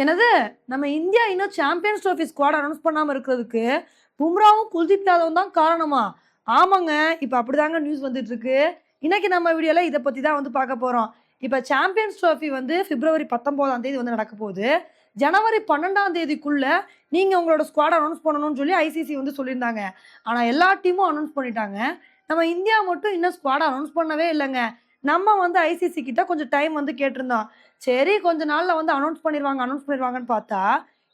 என்னது? நம்ம இந்தியா இன்னும் சாம்பியன்ஸ் ட்ரோஃபி ஸ்குவாட் அனௌன்ஸ் பண்ணாம இருக்கிறதுக்கு பும்ராவும் குல்தீப் யாதவும் தான் காரணமா? ஆமாங்க. இப்போ அப்படிதாங்க நியூஸ் வந்துட்டு இருக்கு இன்னைக்கு நம்ம வீடியோல இதை பத்தி தான் வந்து பார்க்க போறோம். இப்போ சாம்பியன்ஸ் ட்ரோஃபி வந்து பிப்ரவரி பத்தொன்பதாம் தேதி வந்து நடக்க போகுது. ஜனவரி பன்னெண்டாம் தேதிக்குள்ள நீங்க உங்களோட ஸ்குவாட் அனௌன்ஸ் பண்ணணும்னு சொல்லி ஐசிசி வந்து சொல்லியிருந்தாங்க. ஆனா எல்லா டீமும் அனௌன்ஸ் பண்ணிட்டாங்க. நம்ம இந்தியா மட்டும் இன்னும் ஸ்குவாட் அனௌன்ஸ் பண்ணவே இல்லைங்க. நம்ம வந்து ஐசிசி கிட்ட கொஞ்சம் டைம் வந்து கேட்டிருந்தோம் சரி கொஞ்ச நாள்ல வந்து அனௌன்ஸ் பண்ணிடுவாங்க அனௌன்ஸ் பண்ணிடுவாங்கன்னு பார்த்தா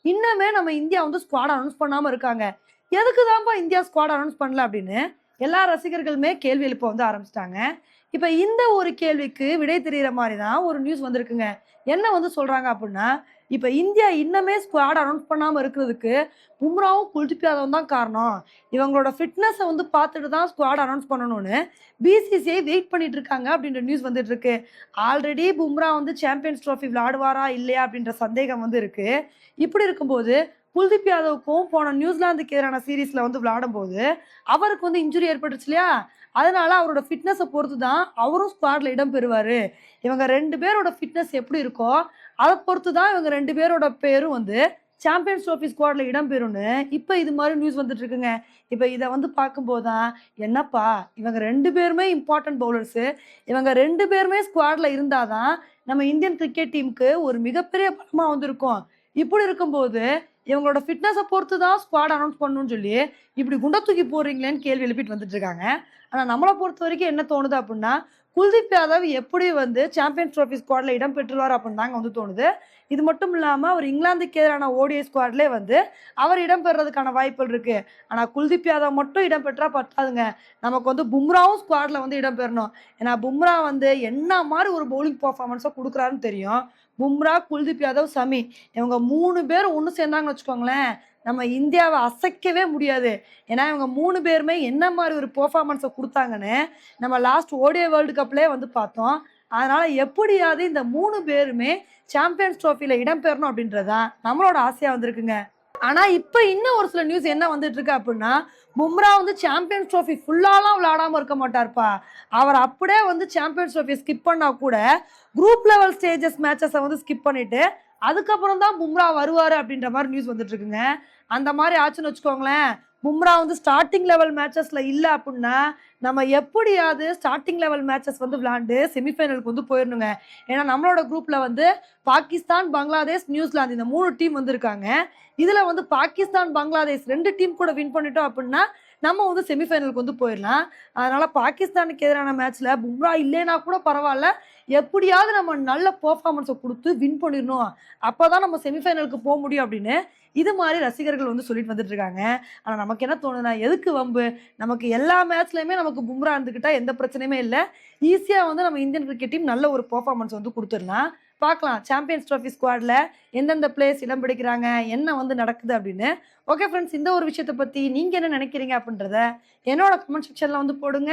இன்னுமே நம்ம இந்தியா வந்து ஸ்குவாட் அனௌன்ஸ் பண்ணாம இருக்காங்க. எதுக்கு தான்ப்பா இந்தியா ஸ்குவாட் அனௌன்ஸ் பண்ணல அப்படின்னு எல்லா ரசிகர்களுமே கேள்வி எழுப்ப வந்து ஆரம்பிச்சிட்டாங்க. இப்போ இந்த ஒரு கேள்விக்கு விடை தெரிகிற மாதிரி தான் ஒரு நியூஸ் வந்திருக்குங்க. என்ன வந்து சொல்றாங்க அப்படின்னா இப்போ இந்தியா இன்னமே ஸ்குவாட் அனௌன்ஸ் பண்ணாம இருக்கிறதுக்கு பும்ராவும் குல்தீப் யாதவும் தான் காரணம். இவங்களோட ஃபிட்னஸை வந்து பார்த்துட்டு தான் ஸ்குவாட் அனௌன்ஸ் பண்ணணும்னு பிசிசிஐ வெயிட் பண்ணிட்டு இருக்காங்க அப்படின்ற நியூஸ் வந்துட்டு இருக்கு. ஆல்ரெடி பும்ரா வந்து சாம்பியன்ஸ் ட்ராஃபி விளையாடுவாரா இல்லையா அப்படின்ற சந்தேகம் வந்து இருக்கு. இப்படி இருக்கும்போது குல்தீப் யாதவுக்கும் போன நியூசிலாந்துக்கு எதிரான சீரீஸ்ல வந்து விளையாடும் போது அவருக்கு வந்து இன்ஜுரி ஏற்பட்டுச்சு இல்லையா? அதனால அவரோட ஃபிட்னஸை பொறுத்து தான் அவரும் ஸ்குவாட்ல இடம் பெறுவாரு. இவங்க ரெண்டு பேரோட ஃபிட்னஸ் எப்படி இருக்கோ அதை பொறுத்து தான் இவங்க ரெண்டு பேரோட பேரும் வந்து சாம்பியன்ஸ் ட்ரோஃபி ஸ்குவாட்ல இடம் பெறும்னு இப்போ இது மாதிரி நியூஸ் வந்துட்டு இருக்குங்க. இப்போ இதை வந்து பார்க்கும்போது தான் என்னப்பா இவங்க ரெண்டு பேருமே இம்பார்ட்டன்ட் பவுலர்ஸு இவங்க ரெண்டு பேருமே ஸ்குவாட்ல இருந்தாதான் நம்ம இந்தியன் கிரிக்கெட் டீமுக்கு ஒரு மிகப்பெரிய பலமாக வந்து இருக்கும் இப்படி இருக்கும்போது இவங்களோட ஃபிட்னஸை பொறுத்து தான் ஸ்குவாட் அனௌன்ஸ் பண்ணணும்னு சொல்லி இப்படி குண்டை தூக்கி போடுறீங்களேன்னு கேள்வி எழுப்பிட்டு வந்துட்டு இருக்காங்க. ஆனால் நம்மளை பொறுத்த வரைக்கும் என்ன தோணுது அப்படின்னா குல்தீப் யாதவ் எப்படி வந்து சாம்பியன்ஸ் ட்ரோஃபி ஸ்குவாட்ல இடம் பெற்றுவார் அப்படின்னு தாங்க வந்து தோணுது. இது மட்டும் இல்லாமல் அவர் இங்கிலாந்துக்கு எதிரான ஓடிஐ ஸ்குவாட்லேயே வந்து அவர் இடம் பெறதுக்கான வாய்ப்புகள் இருக்கு. ஆனால் குல்தீப் யாதவ் மட்டும் இடம் பெற்றா பத்தாதுங்க. நமக்கு வந்து பும்ராவும் ஸ்குவாட்ல வந்து இடம் பெறணும். ஏன்னா பும்ரா வந்து என்ன மாதிரி ஒரு பவுலிங் பர்ஃபார்மன்ஸை கொடுக்குறாருன்னு தெரியும். பும்ரா குல்தீப் யாதவ் சமி இவங்க மூணு பேர் ஒன்று சேர்ந்தாங்கன்னு வச்சுக்கோங்களேன். நம்ம இந்தியாவை அசைக்கவே முடியாது. ஏன்னா இவங்க மூணு பேருமே என்ன மாதிரி ஒரு பெர்ஃபார்மன்ஸை கொடுத்தாங்கன்னு நம்ம லாஸ்ட் ஓடிய வேர்ல்டு கப்லேயே வந்து பார்த்தோம். அதனால் எப்படியாவது இந்த மூணு பேருமே சாம்பியன்ஸ் ட்ரோஃபியில் இடம்பெறணும் அப்படின்றதான் நம்மளோட ஆசையாக வந்திருக்குங்க. ஆனால் இப்போ இன்னும் ஒரு சில நியூஸ் என்ன வந்துட்டு இருக்கு அப்படின்னா பும்ரா வந்து சாம்பியன்ஸ் ட்ரோஃபி ஃபுல்லாலாம் விளாடாமல் இருக்க மாட்டார்ப்பா. அவர் அப்படியே வந்து சாம்பியன்ஸ் ட்ரோஃபி ஸ்கிப் பண்ணால் கூட குரூப் லெவல் ஸ்டேஜஸ் மேட்சஸை வந்து ஸ்கிப் பண்ணிட்டு அதுக்கப்புறம் தான் பும்ரா வருவார் அப்படின்ற மாதிரி நியூஸ் வந்துட்டு இருக்குங்க அந்த மாதிரி ஆச்சுன்னு வச்சுக்கோங்களேன். பும்ரா வந்து ஸ்டார்டிங் லெவல் மேட்சஸில் இல்லை அப்படின்னா நம்ம எப்படியாவது ஸ்டார்டிங் லெவல் மேட்சஸ் வந்து விளாண்டு செமிஃபைனலுக்கு வந்து போயிடணுங்க ஏன்னா நம்மளோட குரூப்பில் வந்து பாகிஸ்தான் பங்களாதேஷ் நியூசிலாந்து இந்த மூணு டீம் வந்து இருக்காங்க வந்து பாகிஸ்தான் பங்களாதேஷ் ரெண்டு டீம் கூட வின் பண்ணிட்டோம் அப்படின்னா நம்ம வந்து செமிஃபைனலுக்கு வந்து போயிடலாம் அதனால் பாகிஸ்தானுக்கு எதிரான மேட்ச்சில் பும்ரா இல்லைன்னா கூட பரவாயில்ல எப்படியாவது நம்ம நல்ல பெர்ஃபார்மன்ஸை கொடுத்து வின் பண்ணிடணும். அப்போ தான் நம்ம செமிஃபைனலுக்கு போக முடியும் அப்படின்னு இது மாதிரி ரசிகர்கள் வந்து சொல்லிட்டு வந்துட்டு இருக்காங்க. ஆனால் நமக்கு என்ன தோணுதுன்னா எதுக்கு வம்பு? நமக்கு எல்லா மேட்ச்லையுமே நமக்கு பும்ரா இருந்துக்கிட்டா எந்த பிரச்சனையுமே இல்லை. ஈஸியாக வந்து நம்ம இந்தியன் கிரிக்கெட் டீம் நல்ல ஒரு பெர்ஃபார்மன்ஸ் வந்து கொடுத்துடலாம். பார்க்கலாம். சாம்பியன்ஸ் ட்ராஃபி ஸ்குவாடில் எந்தெந்த பிளேஸ் இடம் பிடிக்கிறாங்க? என்ன வந்து நடக்குது அப்படின்னு. ஓகே ஃப்ரெண்ட்ஸ் இந்த ஒரு விஷயத்தை பற்றி நீங்கள் என்ன நினைக்கிறீங்க அப்படின்றத என்னோட கமெண்ட் செக்ஷனில் வந்து போடுங்க.